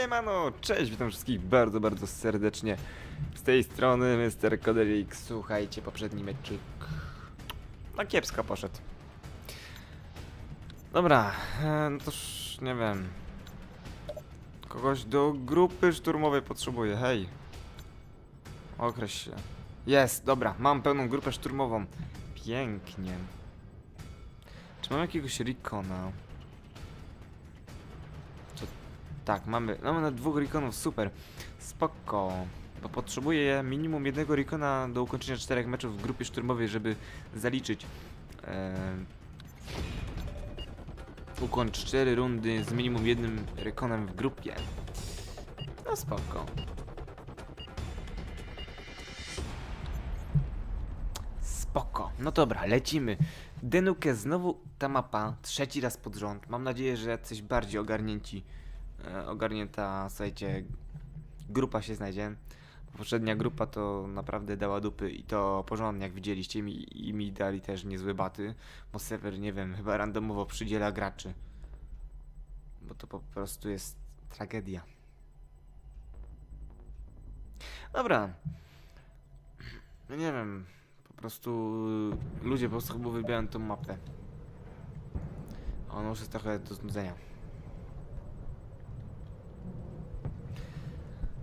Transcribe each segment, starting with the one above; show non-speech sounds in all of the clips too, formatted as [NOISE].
Siemano, cześć, witam wszystkich bardzo, bardzo serdecznie. Z tej strony Mr. Kodelik. Słuchajcie, poprzedni meczyk. No kiepsko poszedł. Dobra, e, no toż nie wiem. Kogoś do grupy szturmowej potrzebuję, hej. Określ się. Jest, dobra, mam pełną grupę szturmową. Pięknie. Czy mam jakiegoś Rikona? Tak, mamy, mamy na dwóch Rikonów, super. Spoko. Bo potrzebuję minimum jednego Rikona do ukończenia czterech meczów w grupie szturmowej, żeby zaliczyć. E... Ukończ cztery rundy z minimum jednym Rikonem w grupie. No spoko. Spoko. No dobra, lecimy. Denuke, znowu ta mapa, trzeci raz pod rząd. Mam nadzieję, że coś bardziej ogarnięci, ogarnięta, słuchajcie, grupa się znajdzie. Poprzednia grupa to naprawdę dała dupy i to porządnie, jak widzieliście, mi, i mi dali też niezłe baty, bo serwer, nie wiem, chyba randomowo przydziela graczy. Bo to po prostu jest tragedia. Dobra. No nie wiem, po prostu ludzie po prostu chyba wybierają tą mapę. Ono już jest trochę do znudzenia.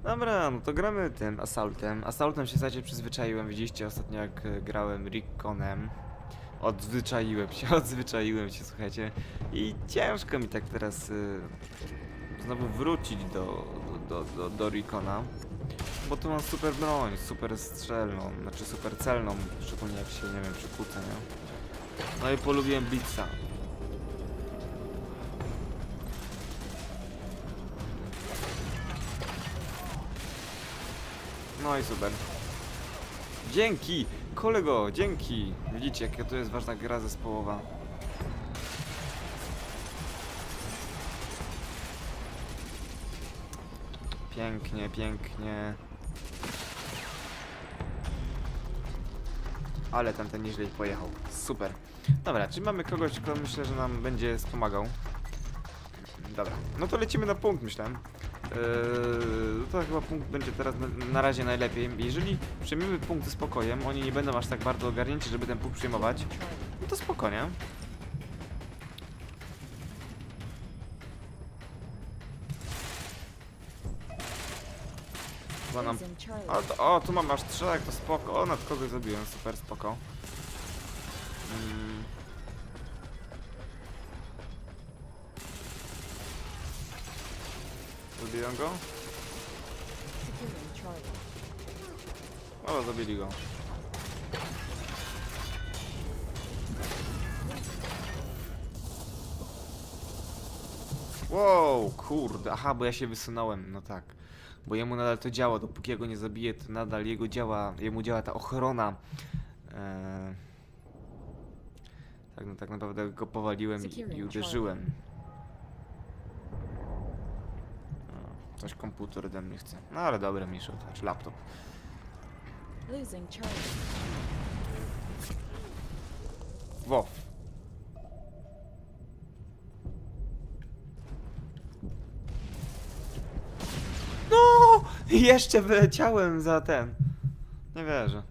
Dobra, no to gramy tym Assaultem. Assaultem się zasadzie przyzwyczaiłem. Widzieliście ostatnio jak e, grałem Rickonem. Odzwyczaiłem się, [LAUGHS] odzwyczaiłem się, słuchajcie. I ciężko mi tak teraz y, znowu wrócić do, do, do, do Rickona. Bo tu mam super broń, super strzelną, znaczy super celną, szczególnie jak się, nie wiem, przykłócę, nie? No i polubiłem Blitza. No i super. Dzięki! Kolego, dzięki! Widzicie, jaka to jest ważna gra zespołowa. Pięknie, pięknie. Ale tamten nieźle pojechał. Super. Dobra, czy mamy kogoś, kto myślę, że nam będzie wspomagał? Dobra, no to lecimy na punkt, myślę. Eee, to chyba punkt będzie teraz na, razie najlepiej. Jeżeli przyjmiemy punkt z spokojem, oni nie będą aż tak bardzo ogarnięci, żeby ten punkt przyjmować, no to spokojnie. Chyba nam... O, to, o, tu mam aż trzech, to spoko. O, nad kogoś zabiłem, super, spoko. Mm. Zabiłem go? O, zabili go. Wow, kurde, aha, bo ja się wysunąłem, no tak. Bo jemu nadal to działa, dopóki ja go nie zabiję, to nadal jego działa, jemu działa ta ochrona. Eee... Tak, no tak naprawdę go powaliłem i, i uderzyłem. O, Coś komputer ode mnie chce. No ale dobra, mniejsza to, czy laptop. Losing. Wow. No! Jeszcze wyleciałem za ten. Nie wierzę.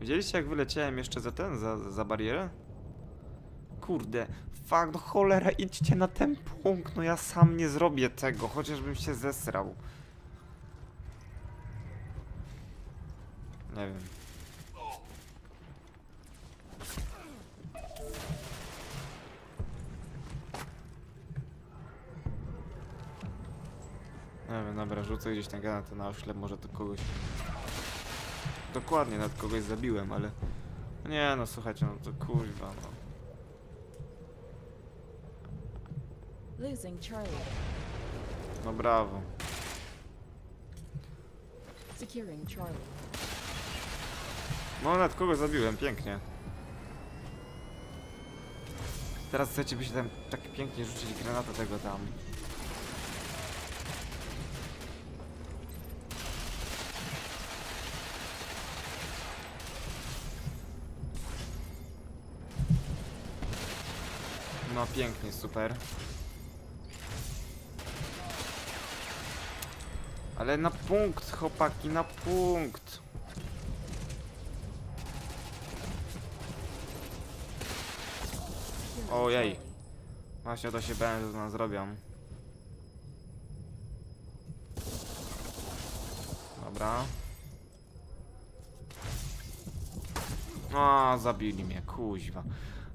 Widzieliście jak wyleciałem jeszcze za ten, za, za barierę? Kurde, fuck, no cholera, idźcie na ten punkt, no ja sam nie zrobię tego, chociażbym się zesrał. Nie wiem. Nie wiem, dobra, rzucę gdzieś ten granat na oślep, może to kogoś... Dokładnie, nad kogoś zabiłem, ale... Nie no, słuchajcie, no to kurwa, no. Losing Charlie. No brawo. Securing Charlie. No nad kogo zabiłem, pięknie. Teraz chcecie by się tam tak pięknie rzucić granata tego tam. No pięknie, super. Ale na punkt, chłopaki, na punkt. Ojej. Właśnie to się że to nam zrobią. Dobra. O, zabili mnie, kuźwa.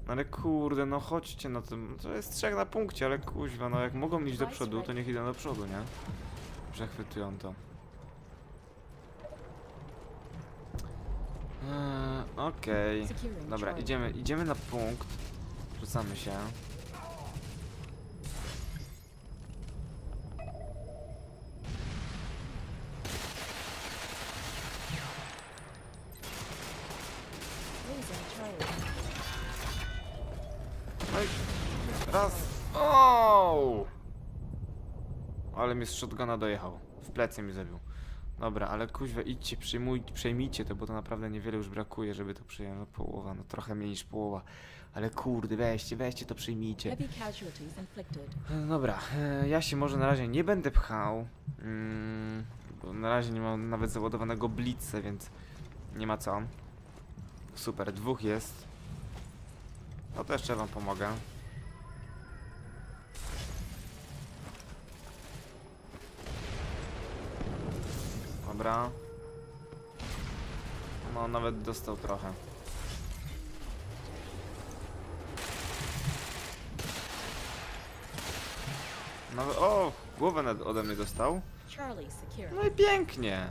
No ale kurde, no chodźcie na tym. To jest trzech na punkcie, ale kuźwa, no jak mogą iść do przodu, to niech idą do przodu, nie? Przechwytują to. Eee, Okej. Dobra, idziemy, idziemy na punkt. Rzucamy się. Raz. O! Ale mnie z shotguna dojechał. W plecy mi zabił. Dobra, ale kuźwa, idźcie, przyjmuj, przejmijcie to, bo to naprawdę niewiele już brakuje, żeby to przyjąć. No połowa, no trochę mniej niż połowa. Ale kurde, weźcie, weźcie to przyjmijcie. Heavy casualties inflicted. E, Dobra, e, ja się może na razie nie będę pchał. Mm, bo na razie nie mam nawet załadowanego blitza, więc nie ma co. Super, dwóch jest. No to jeszcze wam pomogę. Dobra. No nawet dostał trochę. Nawet, o, głowę nad, ode mnie dostał. No i pięknie.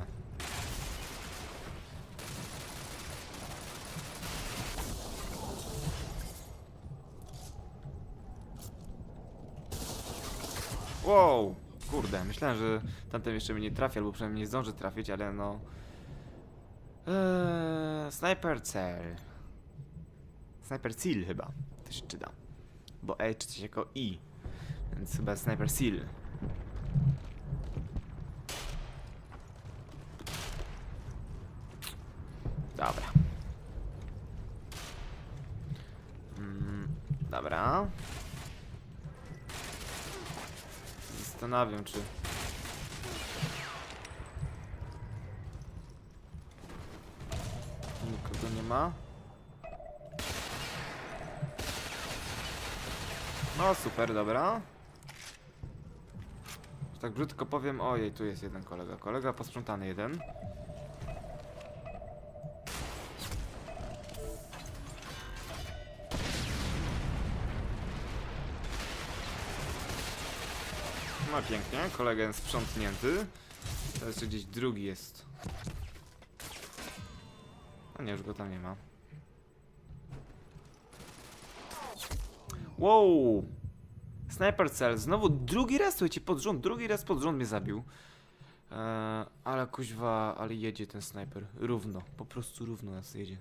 Wow, kurde, myślałem, że tamten jeszcze mnie nie trafi, albo przynajmniej nie zdąży trafić, ale no... Eee, sniper cell. Sniper seal chyba, też czyta. Bo E czyta się jako I, więc chyba sniper seal. Dobra. Mm, dobra. Zastanawiam, czy... Nikogo nie ma. No super, dobra. Tak brzydko powiem, ojej, tu jest jeden kolega. Kolega posprzątany jeden. Pięknie, kolega jest sprzątnięty. Teraz jeszcze gdzieś drugi jest. A nie, już go tam nie ma. Wow! Sniper cell, znowu drugi raz, słuchajcie, pod rząd, drugi raz pod rząd mnie zabił. Eee, ale kuźwa, ale jedzie ten snajper. Równo, po prostu równo nas jedzie.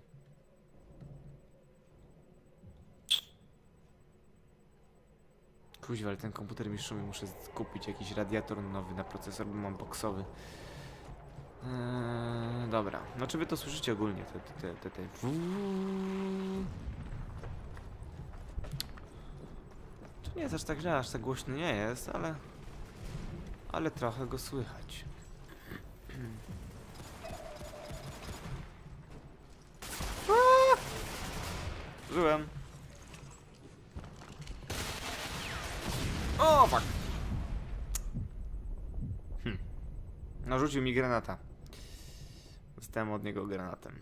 Kuźwa, ale ten komputer mi szumi, muszę kupić jakiś radiator nowy na procesor, bo mam boksowy. Eee, dobra, no czy wy to słyszycie ogólnie, te, te, te, te. To nie jest aż tak źle, aż tak głośno nie jest, ale... Ale trochę go słychać. [CLEARS THROAT] Żyłem. O, fuck. Hm. Narzucił mi granata. Dostałem od niego granatem.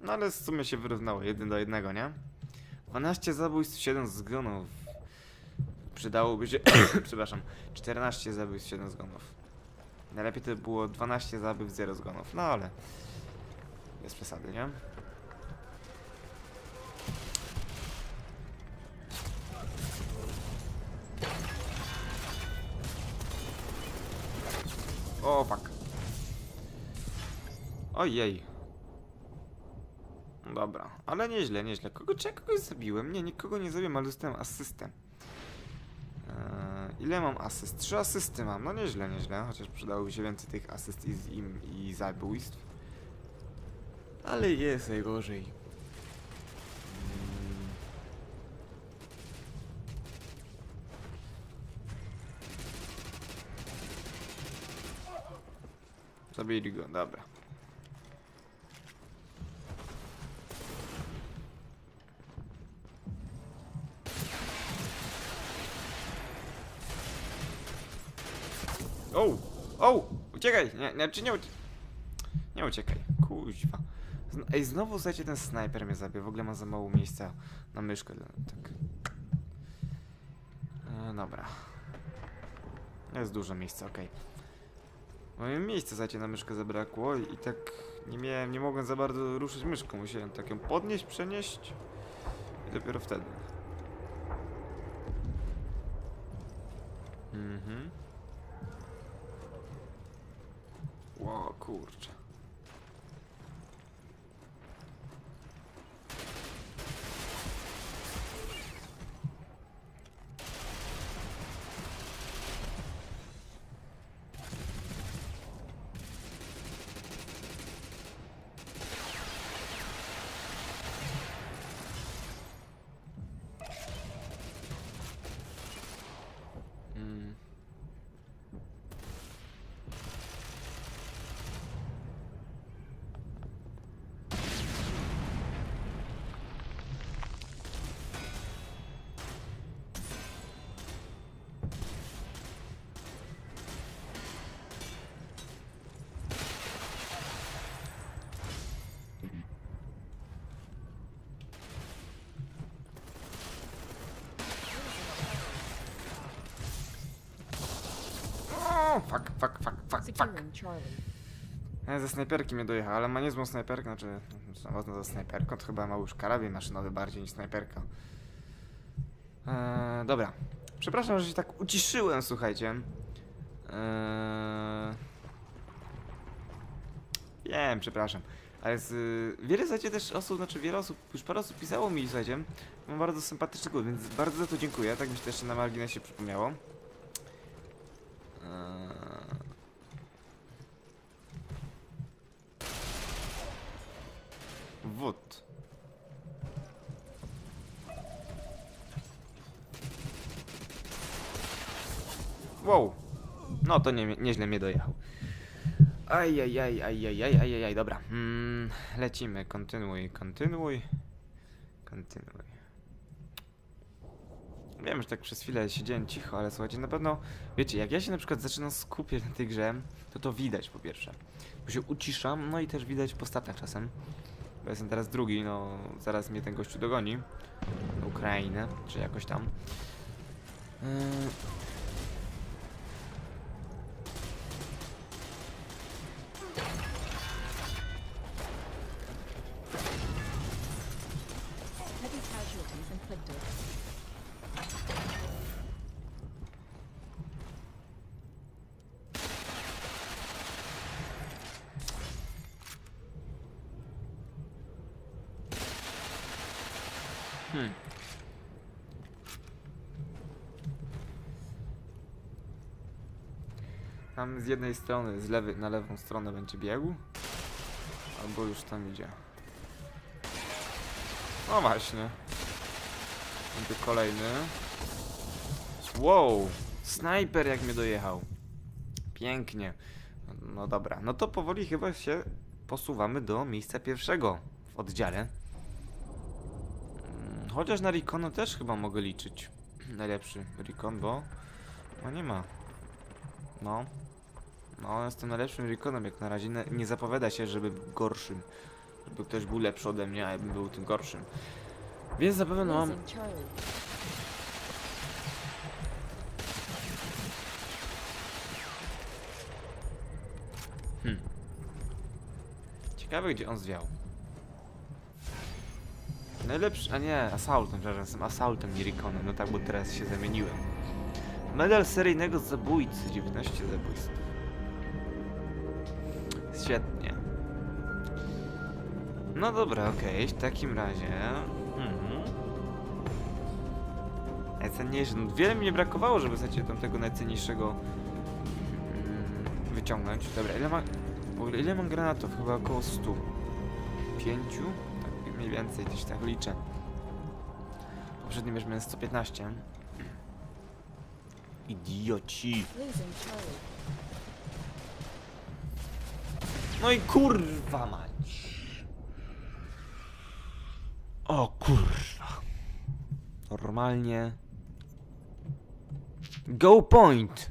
No ale w sumie się wyrównało, jeden do jednego, nie? 12 zabójstw, 7 zgonów. Przydałoby się... [COUGHS] Przepraszam. 14 zabójstw, 7 zgonów. Najlepiej to by było 12 zabójstw, 0 zgonów. No ale... Jest przesady, nie? O. Ojej. Dobra, ale nieźle, nieźle. Kogo, czy ja kogoś zabiłem? Nie, nikogo nie zabiłem, ale dostałem asystę. Eee, ile mam asyst? Trzy asysty mam, no nieźle, nieźle. Chociaż przydałoby się więcej tych asyst i, im, i zabójstw. Ale jest najgorzej. Zabili go, dobra. O! O! Uciekaj! Nie, nie, czy nie uciekaj? Nie uciekaj. Kuźwa. Ej, znowu słuchajcie, ten snajper mnie zabije. W ogóle ma za mało miejsca na myszkę. dla- Tak. E, dobra. Jest dużo miejsca, okej. Moje miejsce słuchajcie, na myszkę zabrakło i tak nie miałem, nie mogłem za bardzo ruszyć myszką. Musiałem tak ją podnieść, przenieść i dopiero wtedy. Mhm. Ło, kurczę. Mm. O, fuck, fuck. Ja ze snajperki mnie dojechał, ale ma niezłą snajperkę, znaczy, można za snajperką, to chyba ma już karabin maszynowy bardziej niż snajperka. Eee, dobra. Przepraszam, że się tak uciszyłem, słuchajcie. Eee... Wiem, przepraszam. Ale z, wiele słuchajcie też osób, znaczy wiele osób, już parę osób pisało mi, słuchajcie, mam bardzo sympatyczny głos, więc bardzo za to dziękuję, tak mi się też na marginesie przypomniało. Eee... Wód. Wow. No to nie, nieźle mnie dojechał. Ajajaj, ajajaj, ajajaj, dobra. Mm, lecimy, kontynuuj, kontynuuj. Kontynuuj. Wiem, że tak przez chwilę siedziałem cicho, ale słuchajcie, na pewno, wiecie, jak ja się na przykład zaczynam skupiać na tej grze, to to widać po pierwsze. Bo się uciszam, no i też widać po statach czasem. Bo jestem teraz drugi, no zaraz mnie ten gościu dogoni. Ukrainę, czy jakoś tam. Yy... Heavy casualties inflicted. Hmm. Tam z jednej strony, z lewej na lewą stronę będzie biegł. Albo już tam idzie. No właśnie. Będzie kolejny. Wow! Snajper jak mnie dojechał. Pięknie. No dobra, no to powoli chyba się posuwamy do miejsca pierwszego w oddziale. Mm, Chociaż na Reconu też chyba mogę liczyć. [CLEARS THROAT] Najlepszy Recon, bo... No nie ma. No. No, jestem najlepszym Reconem jak na razie. Nie- zapowiada się, żeby był gorszym. Żeby ktoś był lepszy ode mnie, a ja bym był tym gorszym. Więc na pewno mam... Hmm. Ciekawe, gdzie on zwiał. Najlepszy, a nie, Assaultem, przepraszam, jestem Assaultem, nie Reconem, no tak, bo teraz się zamieniłem. Medal seryjnego zabójcy, 19 zabójstw. Świetnie. No dobra, okej, w takim razie... Mhm. Najcenniejszy, no wiele mi nie brakowało, żeby słuchajcie, tamtego najcenniejszego mm, wyciągnąć. Dobra, ile ma... W ogóle ile mam granatów? Chyba około 100. Pięciu? Tak mniej więcej, gdzieś tak liczę. Poprzednim już miałem 115. Idioci. Losing Charlie. No i kurwa mać. O kurwa. Normalnie. Go point!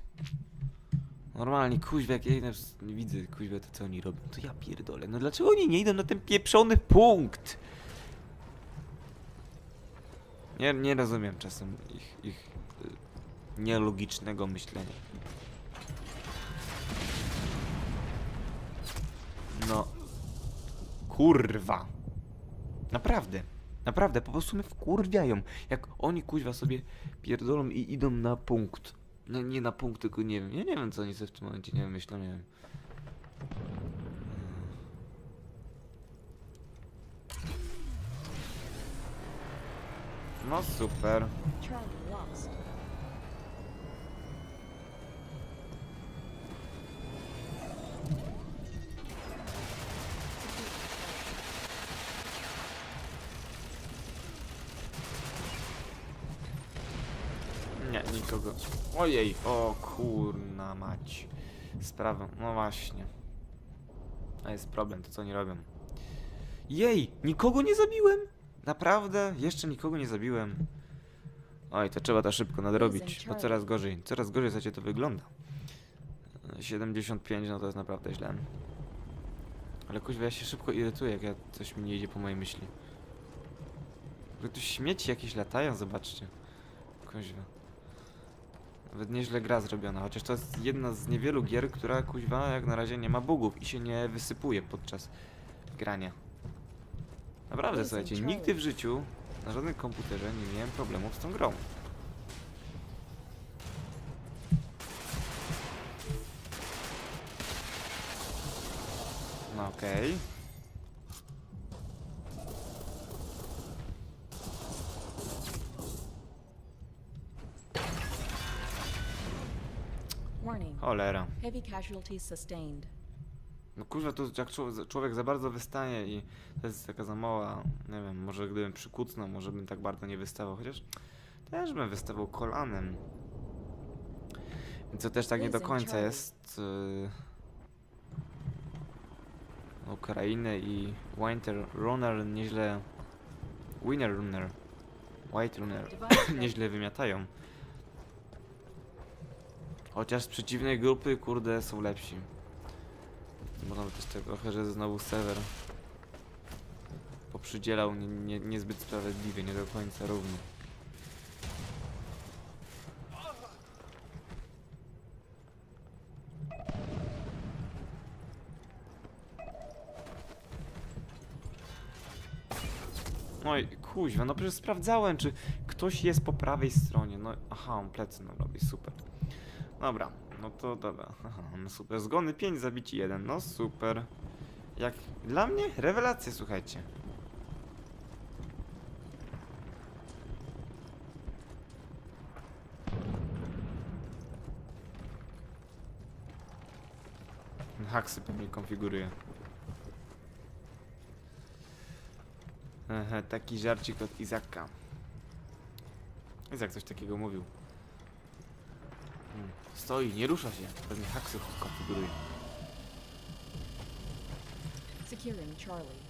Normalnie, kuźwa, jak ja idę, widzę, kuźwa, to co oni robią, to ja pierdolę. No dlaczego oni nie idą na ten pieprzony punkt? Nie, nie rozumiem czasem ich, ich y, nielogicznego myślenia. No. Kurwa. Naprawdę. Naprawdę, po prostu mnie wkurwiają. Jak oni kuźwa sobie pierdolą i idą na punkt. No nie na punkt, tylko nie wiem. Ja nie wiem co oni sobie w tym momencie nie wiem, myślą, nie wiem. No super lost. Nie, nikogo. Ojej, o kurna mać. Sprawę, no właśnie. A jest problem, to co oni robią. Jej, nikogo nie zabiłem? Naprawdę? Jeszcze nikogo nie zabiłem. Oj, to trzeba to szybko nadrobić, bo coraz gorzej, coraz gorzej zacie to wygląda. E, 75, no to jest naprawdę źle. Ale kuźwa, ja się szybko irytuję, jak ja coś mi nie idzie po mojej myśli. Ogóle tu śmieci jakieś latają, zobaczcie. Kuźwa. Nawet nieźle gra zrobiona, chociaż to jest jedna z niewielu gier, która kuźwa jak na razie nie ma bugów i się nie wysypuje podczas grania. Naprawdę, słuchajcie, nigdy w życiu na żadnym komputerze nie miałem problemów z tą grą. No okej. Warning. Cholera. Heavy casualties sustained. No kurwa, to jak człowiek, za bardzo wystaje i to jest taka za mała, nie wiem, może gdybym przykucnął, może bym tak bardzo nie wystawał, chociaż też bym wystawał kolanem. To też tak nie do końca jest. Yy... Ukrainy i Winter Runner nieźle. Winner Runner. White Runner. [COUGHS] Nieźle wymiatają. Chociaż z przeciwnej grupy, kurde, są lepsi. Można by też tak trochę, że znowu serwer poprzydzielał nie, nie, niezbyt sprawiedliwie, nie do końca równo. No i kuźwa, no przecież sprawdzałem, czy ktoś jest po prawej stronie. No, aha, on plecy no robi, super. Dobra, no to dobra. Aha, no super. Zgony 5, zabici 1. No super. Jak dla mnie rewelacja, słuchajcie. Haksy pewnie konfiguruje. Ehe, taki żarcik od Izaka. Izak coś takiego mówił. Stoi, nie rusza się. Pewnie haksy konfiguruje. Securing Charlie.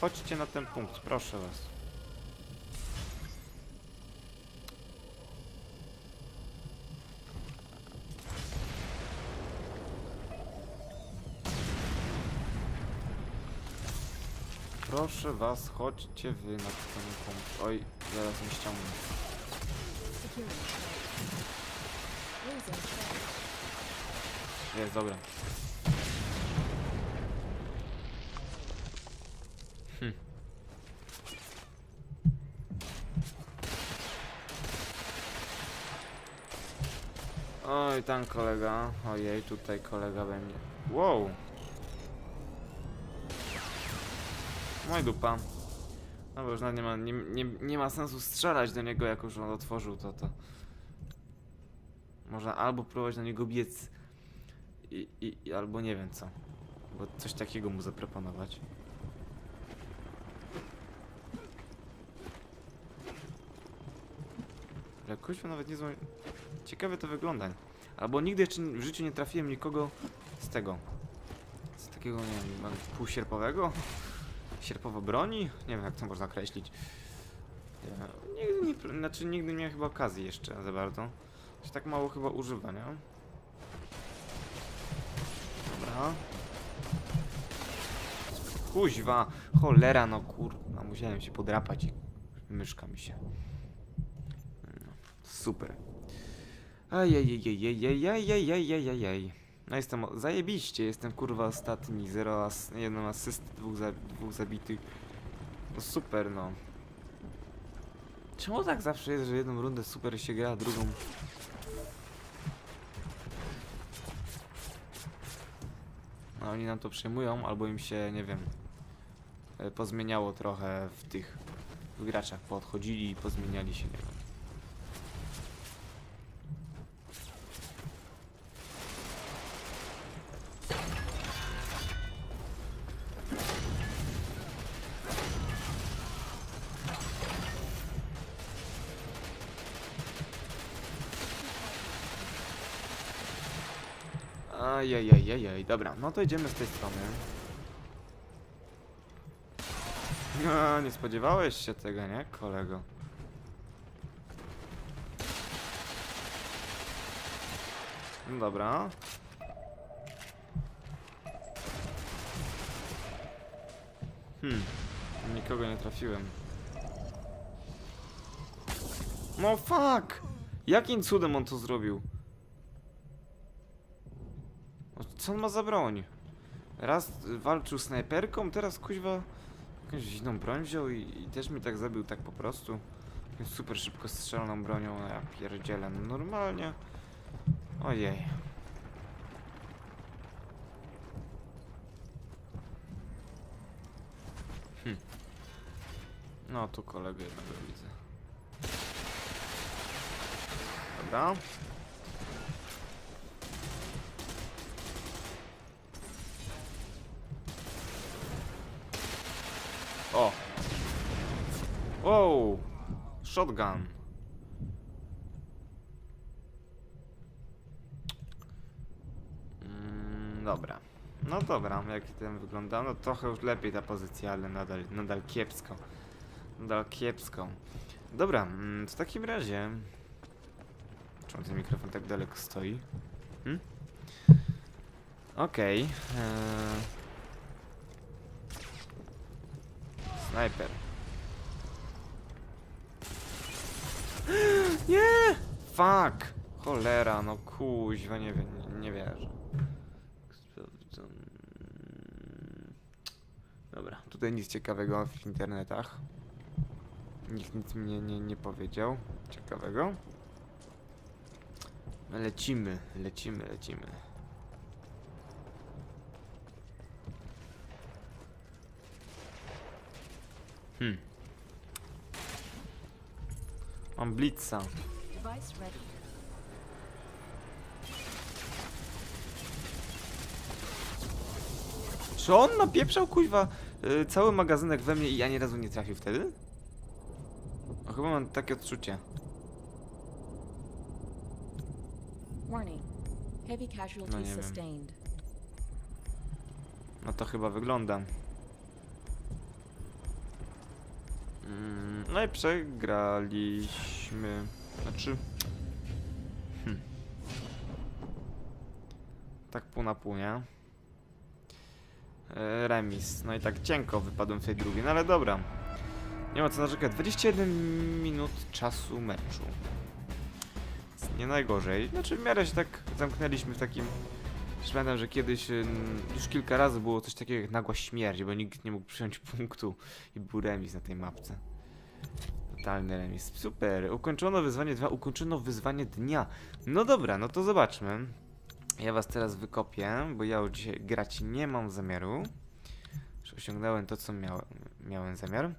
Chodźcie na ten punkt, proszę was. Proszę was, chodźcie wy na ten punkt. Oj, zaraz. Securing Charlie. Losing Charlie. Jest, dobra. Hm. Oj, tam kolega. Ojej, tutaj kolega będzie. Wow. Moj dupa. No bo już nawet nie ma, nie, nie, nie ma sensu strzelać do niego, jak już on otworzył to, to. Można albo próbować na niego biec i, i, albo nie wiem co. Bo coś takiego mu zaproponować. Ale kuźwa nawet nie zło... Ciekawe to wygląda. Albo nigdy jeszcze w życiu nie trafiłem nikogo z tego. Z takiego, nie wiem, półsierpowego? Sierpowo broni? Nie wiem, jak to można określić. Nigdy nie, znaczy nigdy nie miałem chyba okazji jeszcze za bardzo. Się tak mało chyba używa, nie? Dobra. Kuźwa, cholera, no kurwa, musiałem się podrapać i myszka mi się. No, super. Ajajajajajajajajajajaj. No jestem zajebiście, jestem kurwa ostatni, zero as, jedną asyst, dwóch, dwóch zabitych. No super no. Czemu tak zawsze jest, że jedną rundę super się gra, a drugą... No oni nam to przejmują, albo im się, nie wiem, e, pozmieniało trochę w tych w graczach, podchodzili i pozmieniali się, nie wiem. Ajajajajaj, dobra, no to idziemy z tej strony. No, nie spodziewałeś się tego, nie, kolego? No Dobra. Hmm, nikogo nie trafiłem. No fuck! Jakim cudem on to zrobił? No, Co on ma za broń? Raz walczył snajperką, teraz kuźwa jakąś inną broń wziął i, i też mi tak zabił tak po prostu. Super szybko strzelną bronią, no ja pierdzielę, no normalnie. Ojej. Hm. No tu kolegę jednego widzę. Dobra. O! Wow! Shotgun. Mm, dobra. No dobra, jak ten wygląda? No trochę już lepiej ta pozycja, ale nadal, nadal kiepsko. Nadal kiepsko. Dobra, mm, w takim razie... Czemu ten mikrofon tak daleko stoi? Hmm? Okej. eee, Snajper. [GASPS] Nie! Fuck! Cholera, no kuźwa, nie wiem, nie, nie wierzę. Dobra, tutaj nic ciekawego w internetach. Nikt nic mnie nie, nie powiedział ciekawego. Lecimy, lecimy, lecimy. Hmm. Mam blitza. Czy on napieprzał kuźwa y, cały magazynek we mnie i ani razu nie trafił wtedy? O, chyba mam takie odczucie. Warning. Heavy casualties wiem. sustained. No to chyba wygląda. Mm, no i przegraliśmy. Znaczy. Hmm. Tak pół na pół, nie? E, remis. No i tak cienko wypadłem w tej drugiej, no ale dobra. Nie ma co narzekać. 21 minut czasu meczu. Jest Nie najgorzej. Znaczy w miarę się tak zamknęliśmy w takim już Pamiętam, że kiedyś ym, już kilka razy było coś takiego jak nagła śmierć, bo nikt nie mógł przyjąć [LAUGHS] punktu i był remis na tej mapce. Totalny remis. Super. Ukończono wyzwanie 2, ukończono wyzwanie dnia. No dobra, no to zobaczmy. Ja was teraz wykopię, bo ja już dzisiaj grać nie mam zamiaru. Już osiągnąłem to, co miałem, miałem zamiar.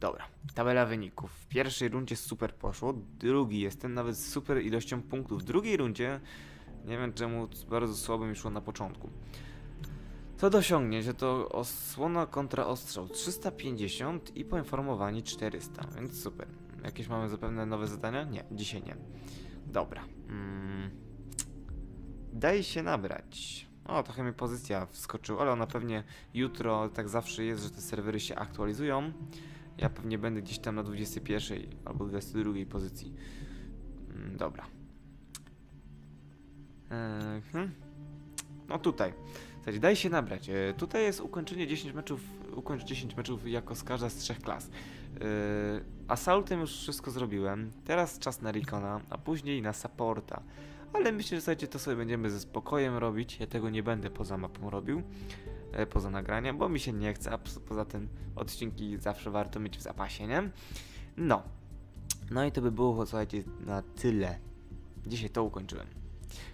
Dobra, tabela wyników. W pierwszej rundzie super poszło, drugi jestem nawet z super ilością punktów. W drugiej rundzie nie wiem czemu bardzo słabo mi szło na początku. Co do osiągnięć, to osłona kontra ostrzał 350 i poinformowani 400, więc super. Jakieś mamy zapewne nowe zadania? Nie, dzisiaj nie. Dobra. Mm. Daj się nabrać. O, trochę mi pozycja wskoczyła, ale ona pewnie jutro, tak zawsze jest, że te serwery się aktualizują. Ja pewnie będę gdzieś tam na 21 albo 22 pozycji. Mm, Dobra. Hmm. No tutaj. Słuchajcie, daj się nabrać. E, tutaj jest ukończenie 10 meczów, ukończ 10 meczów jako z z trzech klas. E, Assaultem już wszystko zrobiłem. Teraz czas na Recona, a później na Supporta. Ale myślę, że słuchajcie, to sobie będziemy ze spokojem robić. Ja tego nie będę poza mapą robił, e, poza nagraniem, bo mi się nie chce, a po- poza tym odcinki zawsze warto mieć w zapasie, nie? No. No i to by było, słuchajcie, na tyle. Dzisiaj to ukończyłem.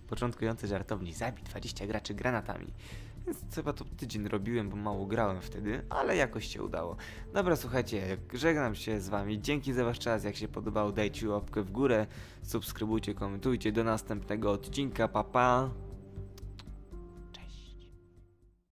Początkujący żartownik zabił 20 graczy granatami. Więc chyba to tydzień robiłem, bo mało grałem wtedy, ale jakoś się udało. Dobra, słuchajcie, żegnam się z wami. Dzięki za wasz czas. Jak się podobało, dajcie łapkę w górę, subskrybujcie, komentujcie. Do następnego odcinka. Pa pa.